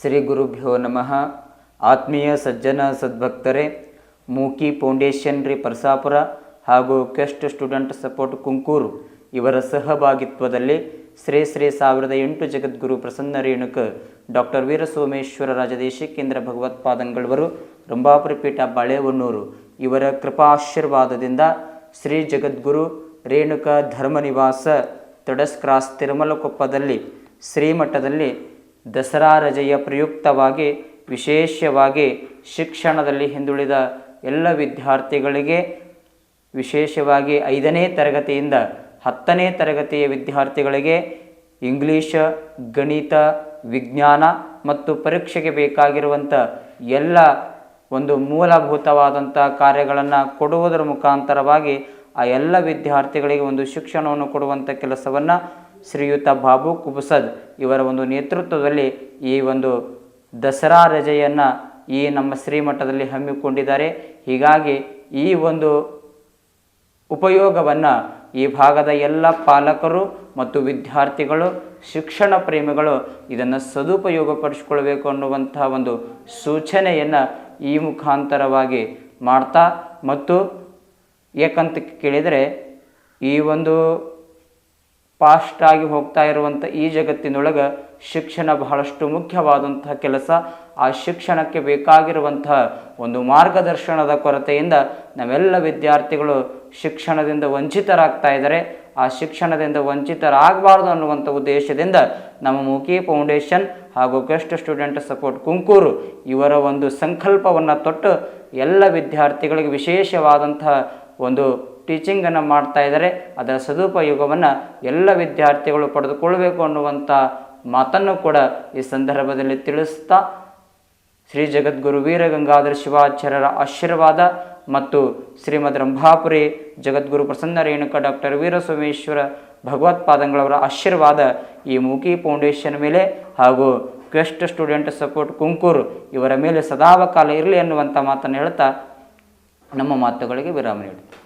ಶ್ರೀ ಗುರುಭ್ಯೋ ನಮಃ. ಆತ್ಮೀಯ ಸಜ್ಜನ ಸದ್ಭಕ್ತರೇ, ಮೂಕಿ ಫೌಂಡೇಶನ್ ರೀ ಪರಸಾಪುರ ಹಾಗೂ ಕೆಸ್ಟ್ ಸ್ಟೂಡೆಂಟ್ ಸಪೋರ್ಟ್ ಕುಂಕೂರು ಇವರ ಸಹಭಾಗಿತ್ವದಲ್ಲಿ ಶ್ರೀ ಶ್ರೀ ಸಾವಿರದ ಎಂಟು ಜಗದ್ಗುರು ಪ್ರಸನ್ನ ರೇಣುಕ, ಡಾಕ್ಟರ್ ವೀರಸೋಮೇಶ್ವರ ರಾಜದೇಶಿಕೇಂದ್ರ ಭಗವತ್ಪಾದಂಗಳವರು ರಂಭಾಪುರ ಪೀಠ ಬಾಳೆಹೊನ್ನೂರು ಇವರ ಕೃಪಾಶೀರ್ವಾದದಿಂದ ಶ್ರೀ ಜಗದ್ಗುರು ರೇಣುಕ ಧರ್ಮನಿವಾಸ ತಡಸ್ ಕ್ರಾಸ್ ತಿರುಮಲಕೊಪ್ಪದಲ್ಲಿ ಶ್ರೀಮಠದಲ್ಲಿ ದಸರಾ ರಜೆಯ ಪ್ರಯುಕ್ತವಾಗಿ, ವಿಶೇಷವಾಗಿ ಶಿಕ್ಷಣದಲ್ಲಿ ಹಿಂದುಳಿದ ಎಲ್ಲ ವಿದ್ಯಾರ್ಥಿಗಳಿಗೆ, ವಿಶೇಷವಾಗಿ ಐದನೇ ತರಗತಿಯಿಂದ ಹತ್ತನೇ ತರಗತಿಯ ವಿದ್ಯಾರ್ಥಿಗಳಿಗೆ ಇಂಗ್ಲೀಷ ಗಣಿತ, ವಿಜ್ಞಾನ ಮತ್ತು ಪರೀಕ್ಷೆಗೆ ಬೇಕಾಗಿರುವಂಥ ಎಲ್ಲ ಒಂದು ಮೂಲಭೂತವಾದಂಥ ಕಾರ್ಯಗಳನ್ನು ಕೊಡುವುದರ ಮುಖಾಂತರವಾಗಿ ಆ ಎಲ್ಲ ವಿದ್ಯಾರ್ಥಿಗಳಿಗೆ ಒಂದು ಶಿಕ್ಷಣವನ್ನು ಕೊಡುವಂಥ ಕೆಲಸವನ್ನು ಶ್ರೀಯುತ ಬಾಬು ಕುಬಸದ್ ಇವರ ಒಂದು ನೇತೃತ್ವದಲ್ಲಿ ಈ ಒಂದು ದಸರಾ ರಜೆಯನ್ನು ಈ ನಮ್ಮ ಶ್ರೀಮಠದಲ್ಲಿ ಹಮ್ಮಿಕೊಂಡಿದ್ದಾರೆ. ಹೀಗಾಗಿ ಈ ಒಂದು ಉಪಯೋಗವನ್ನು ಈ ಭಾಗದ ಎಲ್ಲ ಪಾಲಕರು ಮತ್ತು ವಿದ್ಯಾರ್ಥಿಗಳು, ಶಿಕ್ಷಣ ಪ್ರೇಮಿಗಳು ಇದನ್ನು ಸದುಪಯೋಗಪಡಿಸಿಕೊಳ್ಬೇಕು ಅನ್ನುವಂತಹ ಒಂದು ಸೂಚನೆಯನ್ನು ಈ ಮುಖಾಂತರವಾಗಿ ಮಾಡ್ತಾ ಮತ್ತು ಏಕಂತ ಕೇಳಿದರೆ ಈ ಒಂದು ಫಾಸ್ಟಾಗಿ ಹೋಗ್ತಾ ಇರುವಂಥ ಈ ಜಗತ್ತಿನೊಳಗೆ ಶಿಕ್ಷಣ ಬಹಳಷ್ಟು ಮುಖ್ಯವಾದಂತಹ ಕೆಲಸ. ಆ ಶಿಕ್ಷಣಕ್ಕೆ ಬೇಕಾಗಿರುವಂತಹ ಒಂದು ಮಾರ್ಗದರ್ಶನದ ಕೊರತೆಯಿಂದ ನಾವೆಲ್ಲ ವಿದ್ಯಾರ್ಥಿಗಳು ಶಿಕ್ಷಣದಿಂದ ವಂಚಿತರಾಗ್ತಾ ಇದ್ದಾರೆ. ಆ ಶಿಕ್ಷಣದಿಂದ ವಂಚಿತರಾಗಬಾರ್ದು ಅನ್ನುವಂಥ ಉದ್ದೇಶದಿಂದ ನಮ್ಮ ಮೂಕಿ ಫೌಂಡೇಶನ್ ಹಾಗೂ ಗೆಸ್ಟ್ ಸ್ಟೂಡೆಂಟ್ ಸಪೋರ್ಟ್ ಕುಂಕೂರು ಇವರ ಒಂದು ಸಂಕಲ್ಪವನ್ನು ತೊಟ್ಟು ಎಲ್ಲ ವಿದ್ಯಾರ್ಥಿಗಳಿಗೆ ವಿಶೇಷವಾದಂತಹ ಒಂದು ಟೀಚಿಂಗನ್ನು ಮಾಡ್ತಾ ಇದ್ದಾರೆ. ಅದರ ಸದುಪಯೋಗವನ್ನು ಎಲ್ಲ ವಿದ್ಯಾರ್ಥಿಗಳು ಪಡೆದುಕೊಳ್ಬೇಕು ಅನ್ನುವಂಥ ಮಾತನ್ನು ಕೂಡ ಈ ಸಂದರ್ಭದಲ್ಲಿ ತಿಳಿಸ್ತಾ ಶ್ರೀ ಜಗದ್ಗುರು ವೀರಗಂಗಾಧರ ಶಿವಾಚಾರ್ಯರ ಆಶೀರ್ವಾದ ಮತ್ತು ಶ್ರೀಮದ್ ರಂಭಾಪುರಿ ಜಗದ್ಗುರು ಪ್ರಸನ್ನ ರೇಣುಕ ಡಾಕ್ಟರ್ ವೀರಸೋಮೇಶ್ವರ ಭಗವತ್ಪಾದಂಗಳವರ ಆಶೀರ್ವಾದ ಈ ಮೂಕಿ ಫೌಂಡೇಶನ್ ಮೇಲೆ ಹಾಗೂ ಕ್ವೆಸ್ಟ್ ಸ್ಟೂಡೆಂಟ್ ಸಪೋರ್ಟ್ ಕುಂಕೂರು ಇವರ ಮೇಲೆ ಸದಾವಕಾಲ ಇರಲಿ ಅನ್ನುವಂಥ ಮಾತನ್ನು ಹೇಳ್ತಾ ನಮ್ಮ ಮಾತುಗಳಿಗೆ ವಿರಾಮ ನೀಡುತ್ತೆ